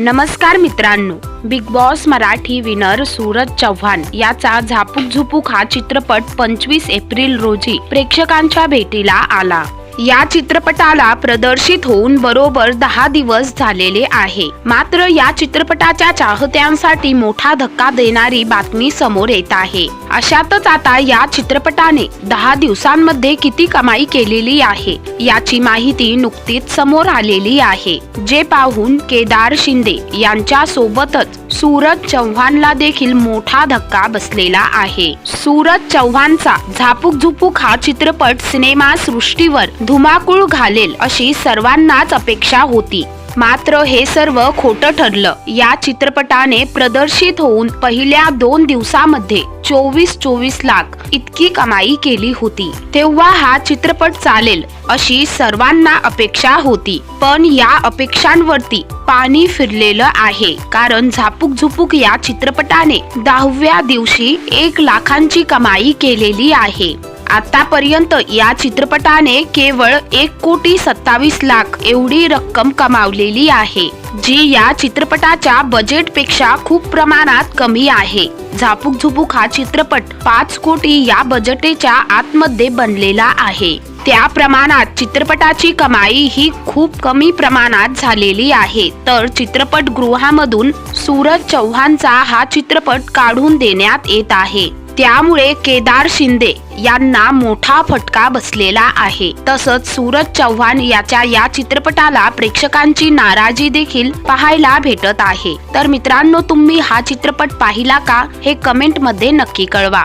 नमस्कार मित्रांनो Bigg Boss Marathi winner Suraj Chavan याचा झापूक झुपूक हा चित्रपट पंचवीस एप्रिल रोजी प्रेक्षकांच्या भेटीला आला. या चित्रपटाला प्रदर्शित होऊन बरोबर दहा दिवस झालेले आहे. मात्र या चित्रपटाच्या चाहत्यांसाठी मोठा धक्का देणारी बातमी समोर येत आहे. अशातच आता या चित्रपटाने दहा दिवसांमध्ये किती कमाई केलेली आहे याची माहिती नुकतीच समोर आलेली आहे. जे पाहून केदार शिंदे यांच्या सोबतच सूरज चव्हाणला देखील मोठा धक्का बसलेला आहे. सूरज चव्हाणचा झापूक झुपूक हा चित्रपट सिनेमा सृष्टीवर धुमाकूळ घालेल अशी सर्वांनाच अपेक्षा होती. मात्र हे सर्व खोटं ठरलं. या चित्रपटाने प्रदर्शित होऊन पहिल्या दोन दिवसामध्ये चोवीस चोवीस लाख इतकी कमाई केली होती. तेव्हा हा चित्रपट चालेल अशी सर्वांना अपेक्षा होती. पण या अपेक्षांवरती पाणी फिरलेलं आहे. कारण झापूक झुपूक या चित्रपटाने दहाव्या दिवशी एक लाखांची कमाई केलेली आहे. आतापर्यंत या चित्रपटाने केवळ एक कोटी सत्तावीस लाख एवढी रक्कम कमावलेली आहे जी या चित्रपटाच्या बजेटपेक्षा खूप प्रमाणात कमी आहे. झापूक झुपूक हा चित्रपट पाच कोटी या बजेटेच्या आतमध्ये बनलेला आहे. त्या प्रमाणात चित्रपटाची कमाई ही खूप कमी प्रमाणात झालेली आहे. तर चित्रपट गृहामधून सूरज चव्हाणचा हा चित्रपट काढून देण्यात येत आहे. त्यामुळे केदार शिंदे यांना मोठा फटका बसलेला आहे. तसंच सूरज चव्हाण याच्या या चित्रपटाला प्रेक्षकांची नाराजी देखील पाहायला भेटत आहे. तर मित्रांनो तुम्ही हा चित्रपट पाहिला का? हे कमेंटमध्ये नक्की कळवा.